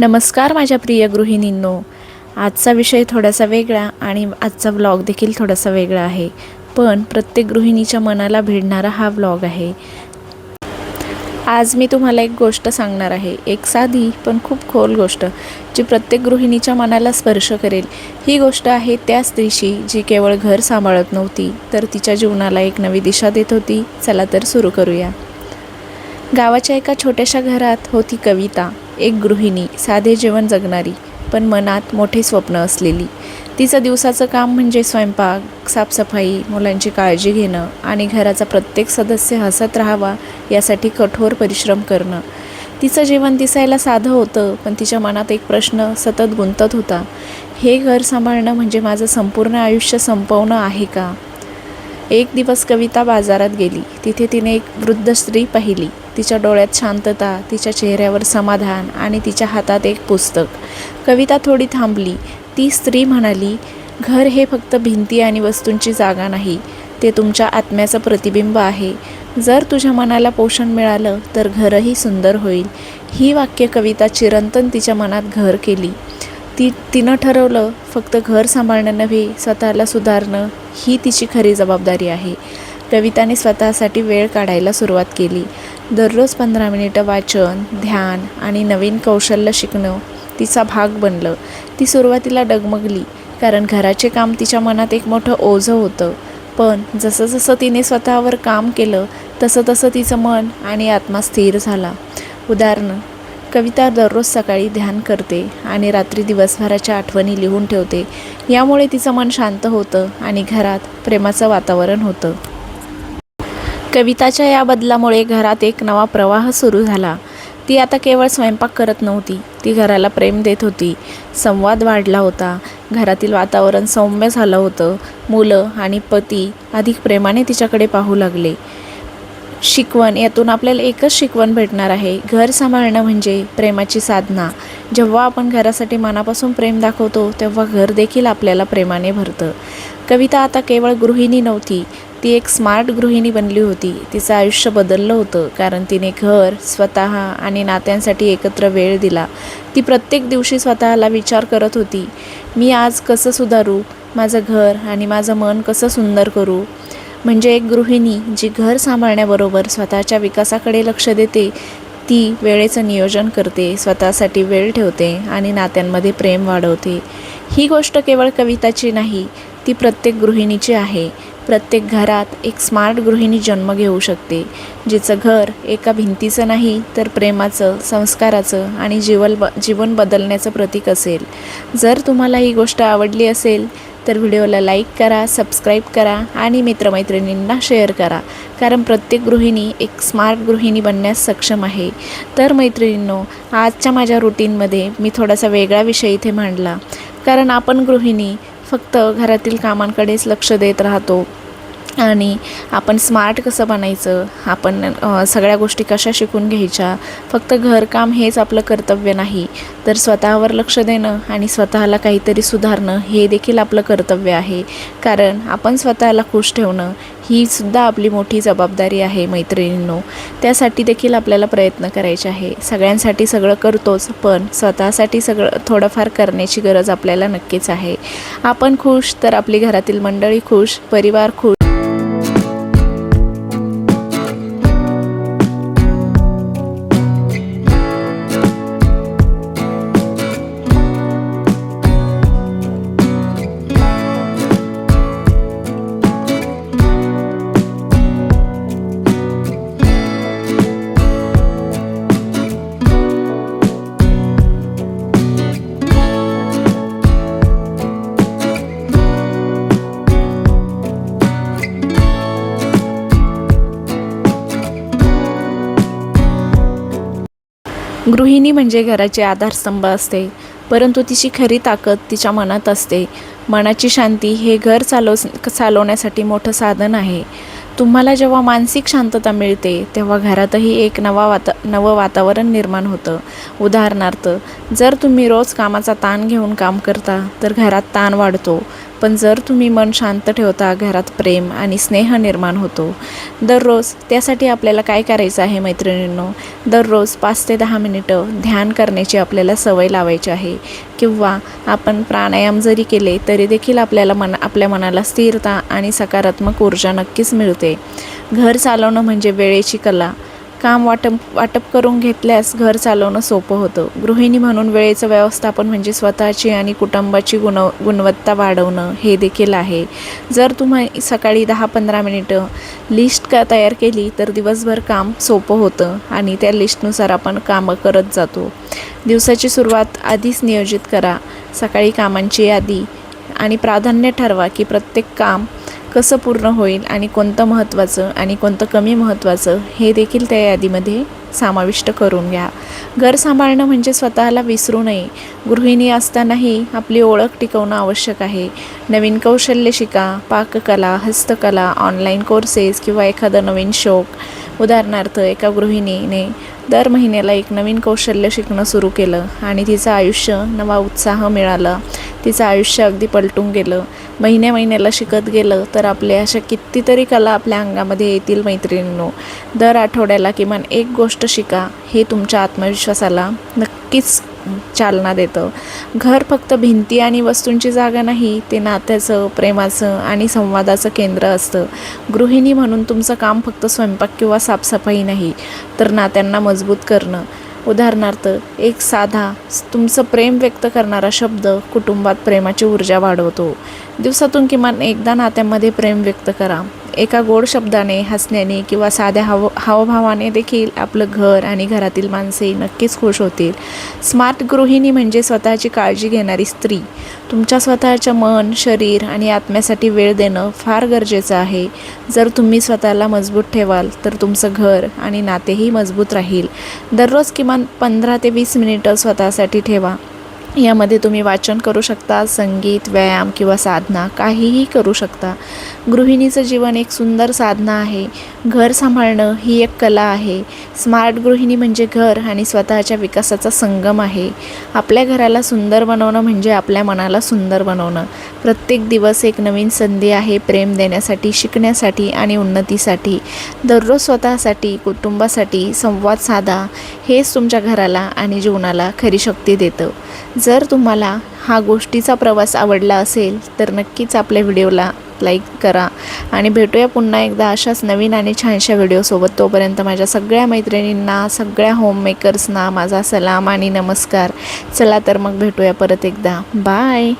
नमस्कार माझ्या प्रिय गृहिणींनो. आजचा विषय थोडासा वेगळा आणि आजचा व्लॉग देखील थोडासा वेगळा आहे. पण प्रत्येक गृहिणीच्या मनाला भिडणारा हा व्लॉग आहे. आज मी तुम्हाला एक गोष्ट सांगणार आहे. एक साधी पण खूप खोल गोष्ट जी प्रत्येक गृहिणीच्या मनाला स्पर्श करेल. ही गोष्ट आहे त्या स्त्रीशी जी केवळ घर सांभाळत नव्हती तर तिच्या जीवनाला एक नवी दिशा देत होती. चला तर सुरू करूया. गावाच्या एका छोट्याशा घरात होती कविता. एक गृहिणी साधे जीवन जगणारी पण मनात मोठे स्वप्न असलेली. तिचं दिवसाचं काम म्हणजे स्वयंपाक साफसफाई मुलांची काळजी घेणं आणि घराचा प्रत्येक सदस्य हसत राहावा यासाठी कठोर परिश्रम करणं. तिचं जीवन दिसायला साधं होतं पण तिच्या मनात एक प्रश्न सतत गुंतत होता. हे घर सांभाळणं म्हणजे माझं संपूर्ण आयुष्य संपवणं आहे का? एक दिवस कविता बाजारात गेली. तिथे तिने एक वृद्ध स्त्री पाहिली. तिच्या डोळ्यात शांतता तिच्या चेहऱ्यावर समाधान आणि तिच्या हातात एक पुस्तक. कविता थोडी थांबली. ती स्त्री म्हणाली घर हे फक्त भिंती आणि वस्तूंची जागा नाही. ते तुमच्या आत्म्याचं प्रतिबिंब आहे. जर तुझ्या मनाला पोषण मिळालं तर घरही सुंदर होईल. ही वाक्य कविता चिरंतन तिच्या मनात घर केली. ती तिनं ठरवलं फक्त घर सांभाळणं नव्हे स्वतःला सुधारणं ही तिची खरी जबाबदारी आहे. कविताने स्वतःसाठी वेळ काढायला सुरुवात केली. दररोज पंधरा मिनिटं वाचन ध्यान आणि नवीन कौशल्य शिकणं तिचा भाग बनलं. ती सुरुवातीला डगमगली कारण घराचे काम तिच्या मनात एक मोठं ओझं होतं. पण जसं जसं तिने स्वतःवर काम केलं तसं तसं तिचं मन आणि आत्मा स्थिर झाला. उदाहरण कविता दररोज सकाळी ध्यान करते आणि रात्री दिवसभराच्या आठवणी लिहून ठेवते. यामुळे तिचं मन शांत होतं आणि घरात प्रेमाचं वातावरण होतं. कविताच्या या बदलामुळे घरात एक नवा प्रवाह सुरू झाला. ती आता केवळ स्वयंपाक करत नव्हती ती घराला प्रेम देत होती संवाद वाढला होता घरातील वातावरण सौम्य झालं होतं मुलं आणि पती अधिक प्रेमाने तिच्याकडे पाहू लागले. शिकवण यातून आपल्याला एकच शिकवण भेटणार आहे घर सांभाळणं म्हणजे प्रेमाची साधना. जेव्हा आपण घरासाठी मनापासून प्रेम दाखवतो तेव्हा घर देखील आपल्याला प्रेमाने भरतं. कविता आता केवळ गृहिणी नव्हती ती एक स्मार्ट गृहिणी बनली होती. तिचं आयुष्य बदललं होतं कारण तिने घर स्वतः आणि नात्यांसाठी एकत्र वेळ दिला. ती प्रत्येक दिवशी स्वतःला विचार करत होती मी आज कसं सुधारू? माझं घर आणि माझं मन कसं सुंदर करू? म्हणजे एक गृहिणी जी घर सांभाळण्याबरोबर स्वतःच्या विकासाकडे लक्ष देते ती वेळेचं नियोजन करते स्वतःसाठी वेळ ठेवते आणि नात्यांमध्ये प्रेम वाढवते. ही गोष्ट केवळ कविताची नाही ती प्रत्येक गृहिणीची आहे. प्रत्येक घरात एक स्मार्ट गृहिणी जन्म घेऊ शकते. जिचं घर एका भिंतीचं नाही तर प्रेमाचं संस्काराचं आणि जीवन ब जीवन बदलण्याचं प्रतीक असेल. जर तुम्हाला ही गोष्ट आवडली असेल तर व्हिडिओला लाईक करा सबस्क्राईब करा आणि मित्रमैत्रिणींना शेअर करा. कारण प्रत्येक गृहिणी एक स्मार्ट गृहिणी बनण्यास सक्षम आहे. तर मैत्रिणींनो आजच्या माझ्या रुटीनमध्ये मी थोडासा वेगळा विषय इथे मांडला. कारण आपण गृहिणी फक्त घरातील कामांकडेच लक्ष देत राहतो. आणि आपण स्मार्ट कसं बनायचं? आपण सगळ्या गोष्टी कशा शिकून घ्यायच्या? फक्त घरकाम हेच आपलं कर्तव्य नाही. तर स्वतःवर लक्ष देणं आणि स्वतःला काहीतरी सुधारणं हे देखील आपलं कर्तव्य आहे. कारण आपण स्वतःला खुश ठेवणं ही सुद्धा आपली मोठी जबाबदारी आहे मैत्रिणींनो. त्यासाठी देखील आपल्याला प्रयत्न करायचे आहे. सगळ्यांसाठी सगळं करतोच पण स्वतःसाठी सगळं थोडंफार करण्याची गरज आपल्याला नक्कीच आहे. आपण खुश तर आपली घरातील मंडळी खुश परिवार खुश. गृहिणी म्हणजे घराचे आधारस्तंभ असते परंतु तिची खरी ताकद तिच्या मनात असते. मनाची शांती हे घर चालव चालवण्यासाठी मोठं साधन आहे. तुम्हाला जेव्हा मानसिक शांतता मिळते तेव्हा घरातही एक नवा वाता नवं वातावरण निर्माण होतं. उदाहरणार्थ जर तुम्ही रोज कामाचा ताण घेऊन काम करता तर घरात ताण वाढतो. पण जर तुम्ही मन शांत ठेवता घरात प्रेम आणि स्नेह निर्माण होतो दररोज त्यासाठी आपल्याला काय करायचं आहे मैत्रिणींनो? दररोज पाच ते दहा मिनिटं ध्यान करण्याची आपल्याला सवय लावायची आहे. किंवा आपण प्राणायाम जरी केले तरी देखील आपल्याला मन आपल्या मनाला स्थिरता आणि सकारात्मक ऊर्जा नक्कीच मिळते. घर चालवणं म्हणजे वेळेची कला. काम वाटप वाटप करून घेतल्यास घर चालवणं सोपं होतं. गृहिणी म्हणून वेळेचं व्यवस्थापन म्हणजे स्वतःची आणि कुटुंबाची गुण गुणवत्ता वाढवणं हे देखील आहे. जर तुम्ही सकाळी दहा पंधरा मिनिटं लिस्ट का तयार केली तर दिवसभर काम सोपं होतं आणि त्या लिस्टनुसार आपण कामं करत जातो. दिवसाची सुरुवात आधीच नियोजित करा. सकाळी कामांची यादी आणि प्राधान्य ठरवा की प्रत्येक काम कसं पूर्ण होईल आणि कोणतं महत्त्वाचं आणि कोणतं कमी महत्त्वाचं हे देखील त्या यादीमध्ये समाविष्ट करून घ्या. घर सांभाळणं म्हणजे स्वतःला विसरू नये. गृहिणी असतानाही आपली ओळख टिकवणं आवश्यक आहे. नवीन कौशल्य शिका पाककला हस्तकला ऑनलाईन कोर्सेस किंवा एखादं नवीन शौक. उदाहरणार्थ एका गृहिणीने दर महिन्याला एक नवीन कौशल्य शिकणं सुरू केलं आणि तिचं आयुष्य नवा उत्साह मिळाला. तिचं आयुष्य अगदी पलटून गेलं. महिन्या महिन्याला शिकत गेलं तर आपल्या अशा कितीतरी कला आपल्या अंगामध्ये येतील मैत्रिणींनो. दर आठवड्याला किमान एक गोष्ट शिका हे तुमच्या आत्मविश्वासाला नक्कीच चालना देतं. घर फक्त भिंती आणि वस्तूंची जागा नाही ते नात्याचं प्रेमाचं आणि संवादाचं केंद्र असतं. गृहिणी म्हणून तुमचं काम फक्त स्वयंपाक किंवा साफसफाई नाही तर नात्यांना मजबूत करणं. उदाहरणार्थ एक साधा तुमचं प्रेम व्यक्त करणारा शब्द कुटुंबात प्रेमाची ऊर्जा वाढवतो. दिवसातून किमान एकदा नात्यामध्ये प्रेम व्यक्त करा. एका गोड शब्दाने हसण्याने किंवा साध्या हाव हावभावाने देखील आपलं घर आणि घरातील माणसे नक्कीच खुश होतील. स्मार्ट गृहिणी म्हणजे स्वतःची काळजी घेणारी स्त्री. तुमच्या स्वतःच्या मन शरीर आणि आत्म्यासाठी वेळ देणं फार गरजेचं आहे. जर तुम्ही स्वतःला मजबूत ठेवाल तर तुमचं घर आणि नातेही मजबूत राहील. दररोज किमान पंधरा ते वीस मिनिटं स्वतःसाठी ठेवा. यामध्ये तुम्ही वाचन करू शकता संगीत व्यायाम किंवा साधना काहीही करू शकता. गृहिणीचं जीवन एक सुंदर साधना आहे. घर सांभाळणं ही एक कला आहे. स्मार्ट गृहिणी म्हणजे घर आणि स्वतःच्या विकासाचा संगम आहे. आपल्या घराला सुंदर बनवणं म्हणजे आपल्या मनाला सुंदर बनवणं. प्रत्येक दिवस एक नवीन संधी आहे प्रेम देण्यासाठी शिकण्यासाठी आणि उन्नतीसाठी. दररोज स्वतःसाठी कुटुंबासाठी संवाद साधा. हेच तुमच्या घराला आणि जीवनाला खरी शक्ती देतं. जर तुम्हाला हा गोष्टीचा प्रवास आवडला असेल तर नक्कीच आपल्या व्हिडिओला लाईक करा. आणि भेटूया पुन्हा एकदा अशाच नवीन आणि छानशा व्हिडिओसोबत. तोपर्यंत माझ्या सगळ्या मैत्रिणींना सगळ्या होममेकर्सना माझा सलाम आणि नमस्कार. चला तर मग भेटूया परत एकदा. बाय